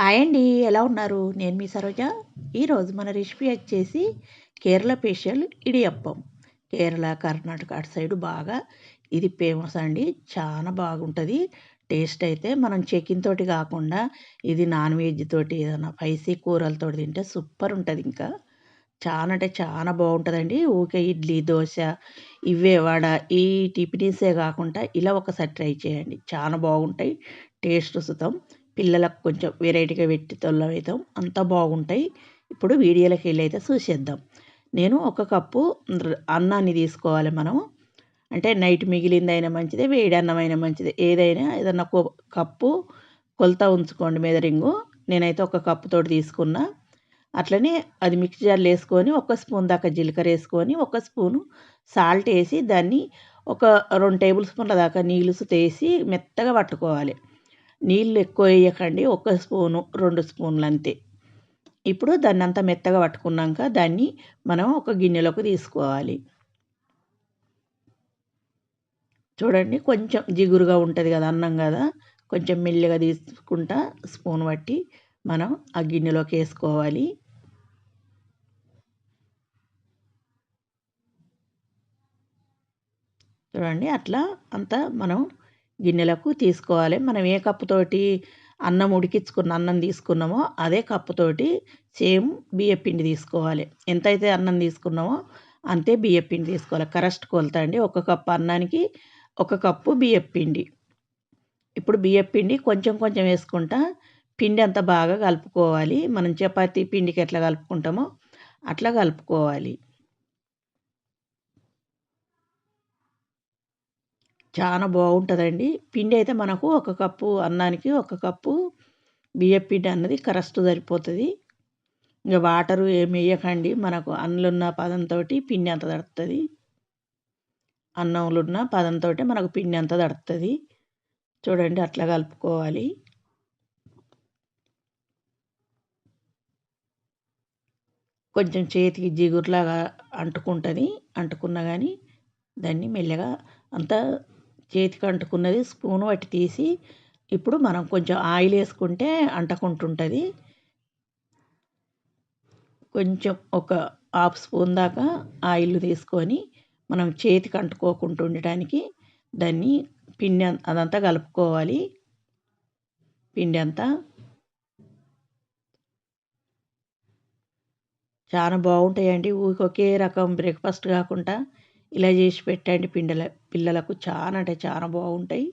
Hi అండి ఎలా ఉన్నారు? నేను మీ సరోజ. ఈరోజు మన రెసిపీ వచ్చేసి కేరళ స్పెషల్ ఇడియప్పం. కేరళ కర్ణాటక అటు సైడ్ బాగా ఇది ఫేమస్ అండి. చాలా బాగుంటుంది. టేస్ట్ అయితే మనం చికెన్ తోటి కాకుండా ఇది నాన్ వెజ్ తోటి ఏదైనా స్పైసీ కూరలతో తింటే సూపర్ ఉంటుంది ఇంకా. చాలా అంటే చాలా బాగుంటుందండి. ఊకే ఇడ్లీ దోశ ఇవే వడ ఈ టిఫినీసే కాకుండా ఇలా ఒకసారి ట్రై చేయండి. చాలా బాగుంటాయి. టేస్ట్ సుతం. పిల్లలకు కొంచెం వెరైటీగా పెట్టి తొల్లవుతాం అంత బాగుంటాయి. ఇప్పుడు వీడియోలోకి వెళ్ళి అయితే చూసేద్దాం. నేను ఒక కప్పు అన్నాన్ని తీసుకోవాలి మనము అంటే నైట్ మిగిలిందైనా మంచిదే వేడి అన్నమైన మంచిదే. ఏదైనా ఏదన్నా కప్పు కొలత ఉంచుకోండి మెదరింగు. నేనైతే ఒక కప్పుతోటి తీసుకున్నా. అట్లనే అది మిక్చర్లో వేసుకొని ఒక స్పూన్ దాకా జీలకర్ర వేసుకొని ఒక స్పూను సాల్ట్ వేసి దాన్ని ఒక రెండు టేబుల్ స్పూన్ల దాకా నీళ్ళు తీసి మెత్తగా పట్టుకోవాలి. నీళ్ళు ఎక్కువ వేయకండి. ఒక స్పూను రెండు స్పూన్లు అంతే. ఇప్పుడు దాన్ని అంతా మెత్తగా పట్టుకున్నాక దాన్ని మనం ఒక గిన్నెలోకి తీసుకోవాలి. చూడండి కొంచెం జిగురుగా ఉంటుంది కదా అన్నం కదా. కొంచెం మెల్లిగా తీసుకుంటా స్పూన్ పట్టి మనం ఆ గిన్నెలోకి వేసుకోవాలి. చూడండి అట్లా అంతా మనం గిన్నెలకు తీసుకోవాలి. మనం ఏ కప్పుతోటి అన్నం ఉడికించుకున్న అన్నం తీసుకున్నామో అదే కప్పుతోటి సేమ్ బియ్యపిండి తీసుకోవాలి. ఎంతైతే అన్నం తీసుకున్నామో అంతే బియ్యం పిండి తీసుకోవాలి. కరెక్ట్ కొలత అండి. ఒక కప్పు అన్నానికి ఒక కప్పు బియ్య పిండి ఇప్పుడు బియ్యం పిండి కొంచెం కొంచెం వేసుకుంటా పిండి అంతా బాగా కలుపుకోవాలి. మనం చపాతీ పిండికి ఎట్లా కలుపుకుంటామో అట్లా కలుపుకోవాలి. చాలా బాగుంటుందండి. పిండి అయితే మనకు ఒక కప్పు అన్నానికి ఒక కప్పు బియ్యం పిండి అన్నది కరెక్ట్ సరిపోతుంది. ఇంకా వాటరు ఏమి వేయకండి. మనకు అన్నులున్న పదంతో పిండి అంత తడుతుంది అన్నంలున్న పదంతో మనకు పిండి అంత తడుతుంది చూడండి అట్లా కలుపుకోవాలి. కొంచెం చేతికి జిగురులాగా అంటుకుంటుంది. అంటుకున్నా కానీ దాన్ని మెల్లగా అంతా చేతికి అంటుకున్నది స్పూన్ పట్టి తీసి ఇప్పుడు మనం కొంచెం ఆయిల్ వేసుకుంటే అంటకుంటుంటుంది. కొంచెం ఒక హాఫ్ స్పూన్ దాకా ఆయిల్ తీసుకొని మనం చేతికి అంటుకోకుండా ఉండటానికి దాన్ని పిండి అదంతా కలుపుకోవాలి. పిండి అంతా చాలా బాగుంటాయండి. ఊరికి ఒకే రకం బ్రేక్ఫాస్ట్ కాకుండా ఇలా చేసి పెట్టండి పిండల పిల్లలకు. చాలా అంటే చాలా బాగుంటాయి.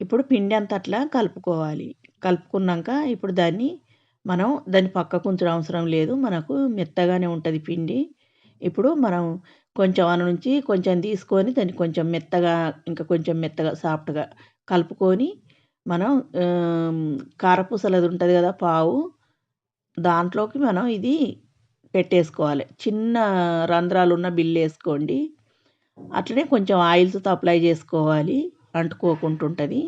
ఇప్పుడు పిండి అంతా అట్లా కలుపుకోవాలి. కలుపుకున్నాక ఇప్పుడు దాన్ని మనం దాన్ని పక్కకు ఉంచడం అవసరం లేదు. మనకు మెత్తగానే ఉంటుంది పిండి. ఇప్పుడు మనం కొంచెం అన నుంచి కొంచెం తీసుకొని దాన్ని కొంచెం మెత్తగా ఇంకా కొంచెం మెత్తగా సాఫ్ట్గా కలుపుకొని మనం కారపూసలది ఉంటుంది కదా పావు. దాంట్లోకి మనం ఇది పెట్టేసుకోవాలి. చిన్న రంధ్రాలు ఉన్న బిల్లు వేసుకోండి. అట్లనే కొంచెం ఆయిల్స్తో అప్లై చేసుకోవాలి. అంటుకోకుంటుంటుంది.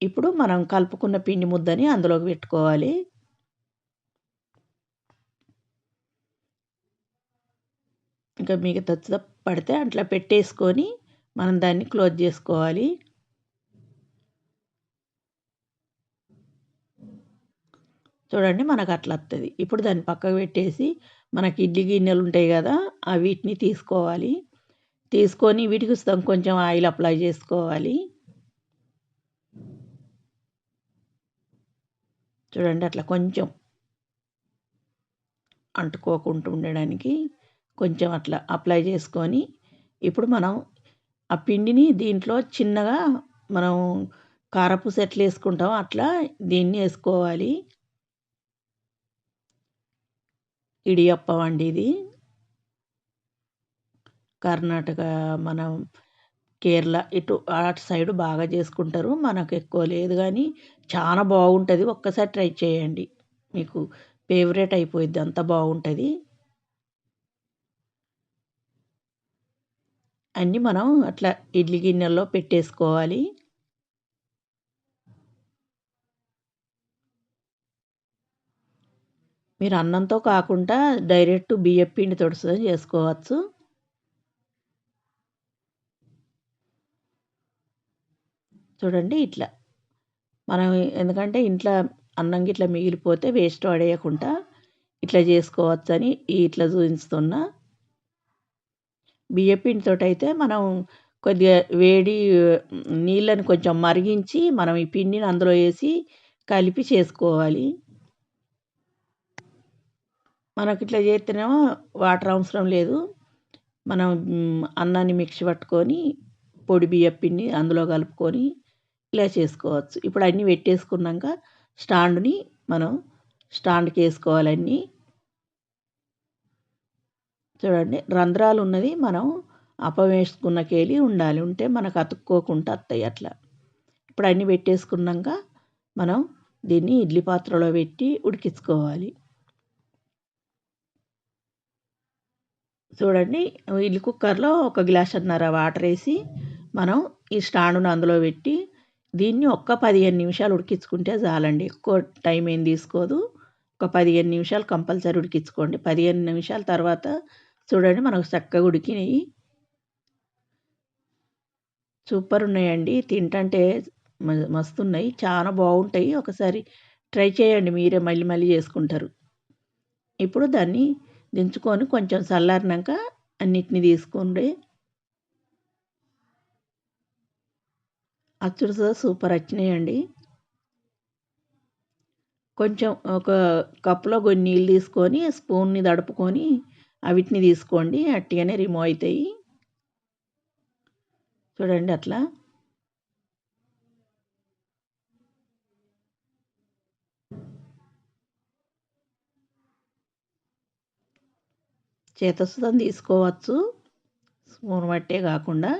ఇప్పుడు మనం కలుపుకున్న పిండి ముద్దని అందులోకి పెట్టుకోవాలి. ఇంకా మిగతా పడితే అట్లా పెట్టేసుకొని మనం దాన్ని క్లోజ్ చేసుకోవాలి. చూడండి మనకు అట్లా వస్తుంది ఇప్పుడు దాన్ని పక్కకు పెట్టేసి మనకి ఇడ్లీ గిన్నెలు ఉంటాయి కదా ఆ వీటిని తీసుకోవాలి. తీసుకొని వీటికి కొంచెం ఆయిల్ అప్లై చేసుకోవాలి. చూడండి అట్లా కొంచెం అంటుకోకుండా ఉండడానికి కొంచెం అట్లా అప్లై చేసుకొని ఇప్పుడు మనం ఆ పిండిని దీంట్లో చిన్నగా మనం కారపూస ఎట్లా వేసుకుంటామో అట్లా దీన్ని వేసుకోవాలి. ఇడియప్పం అండి ఇది. కర్ణాటక మనం కేరళ ఇటు అటు సైడ్ బాగా చేసుకుంటారు. మనకు ఎక్కువ లేదు కానీ చాలా బాగుంటుంది. ఒక్కసారి ట్రై చేయండి. మీకు ఫేవరెట్ అయిపోయిద్ది. అంత బాగుంటుంది. అన్నీ మనం అట్లా ఇడ్లీ గిన్నెల్లో పెట్టేసుకోవాలి. మీరు అన్నంతో కాకుండా డైరెక్ట్ బియ్యం పిండి తొడుసుకొని చేసుకోవచ్చు. చూడండి ఇట్లా. మనం ఎందుకంటే ఇంట్లో అన్నం ఇట్లా మిగిలిపోతే వేస్ట్ పడేయకుండా ఇట్లా చేసుకోవచ్చని ఇట్లా చూపిస్తున్నా. బియ్యపిండితో అయితే మనం కొద్దిగా వేడి నీళ్ళని కొంచెం మరిగించి మనం ఈ పిండిని అందులో వేసి కలిపి చేసుకోవాలి. మనకి ఇట్లా చేస్తేనేమో వాటర్ అవసరం లేదు. మనం అన్నాన్ని మిక్సీ పట్టుకొని పొడి బియ్యం పిండి అందులో కలుపుకొని ఇలా చేసుకోవచ్చు. ఇప్పుడు అన్నీ పెట్టేసుకున్నాక స్టాండ్ని మనం స్టాండ్కి వేసుకోవాలి అన్నీ. చూడండి రంధ్రాలు ఉన్నది మనం అప్పం వేసుకున్నకేలి ఉండాలి. ఉంటే మనకు అతుక్కోకుండా వస్తాయి అట్లా. ఇప్పుడు అన్నీ పెట్టేసుకున్నాక మనం దీన్ని ఇడ్లీ పాత్రలో పెట్టి ఉడికించుకోవాలి. చూడండి ఇడ్లీ కుక్కర్లో ఒక గ్లాస్ అన్నర వాటర్ వేసి మనం ఈ స్టాండ్ను అందులో పెట్టి దీన్ని ఒక్క పదిహేను నిమిషాలు ఉడికించుకుంటే చాలండి. ఎక్కువ టైం ఏం తీసుకోదు. ఒక పదిహేను నిమిషాలు కంపల్సరీ ఉడికించుకోండి. పదిహేను నిమిషాల తర్వాత చూడండి మనకు చక్కగా ఉడికినాయి. సూపర్ ఉన్నాయండి. తింటంటే మస్తున్నాయి. చాలా బాగుంటాయి. ఒకసారి ట్రై చేయండి. మీరే మళ్ళీ మళ్ళీ చేసుకుంటారు. ఇప్పుడు దాన్ని దించుకొని కొంచెం చల్లారినాక అన్నిటిని తీసుకోండి. అచ్చుడు సూపర్ వచ్చినాయండి. కొంచెం ఒక కప్పులో కొన్ని నీళ్ళు తీసుకొని స్పూన్ని దడుపుకొని అవిటిని తీసుకోండి. అట్టిగానే రిమూవ్ అవుతాయి. చూడండి అట్లా. చేతస్థం తీసుకోవచ్చు. స్పూన్ బట్టే కాకుండా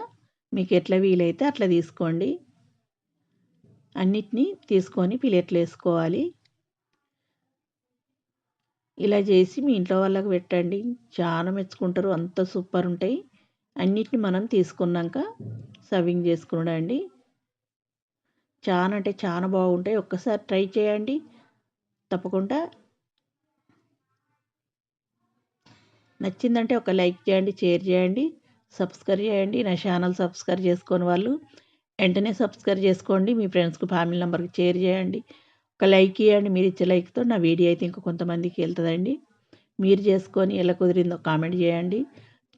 మీకు ఎట్లా వీలైతే అట్లా తీసుకోండి. అన్నిటినీ తీసుకొని ప్లేట్లు వేసుకోవాలి. ఇలా చేసి మీ ఇంట్లో వాళ్ళకి పెట్టండి. చాలా మెచ్చుకుంటారు. అంత సూపర్ ఉంటాయి. అన్నిటిని మనం తీసుకున్నాక సర్వింగ్ చేసుకునండి చాలా అంటే చాలా బాగుంటాయి. ఒక్కసారి ట్రై చేయండి. తప్పకుండా నచ్చిందంటే ఒక లైక్ చేయండి షేర్ చేయండి సబ్స్క్రైబ్ చేయండి. నా ఛానల్ సబ్స్క్రైబ్ చేసుకొని వాళ్ళు వెంటనే సబ్స్క్రైబ్ చేసుకోండి. మీ ఫ్రెండ్స్కి ఫ్యామిలీ నెంబర్కి షేర్ చేయండి. ఒక లైక్ ఇవ్వండి మీరు ఇచ్చే లైక్తో నా వీడియో అయితే ఇంకా కొంతమందికి వెళ్తుందండి. మీరు చేసుకొని ఎలా కుదిరిందో కామెంట్ చేయండి.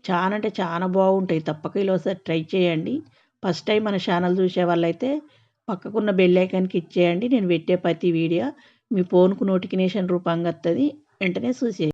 చాలా అంటే చాలా బాగుంటాయి. తప్పక ఇలా ఒకసారి ట్రై చేయండి. ఫస్ట్ టైం మన ఛానల్ చూసే వాళ్ళైతే పక్కకున్న బెల్ ఐకాన్కి ఇచ్చేయండి. నేను పెట్టే ప్రతి వీడియో మీ ఫోన్కు నోటిఫికేషన్ రూపంగా వస్తుంది వెంటనే చూసేయండి.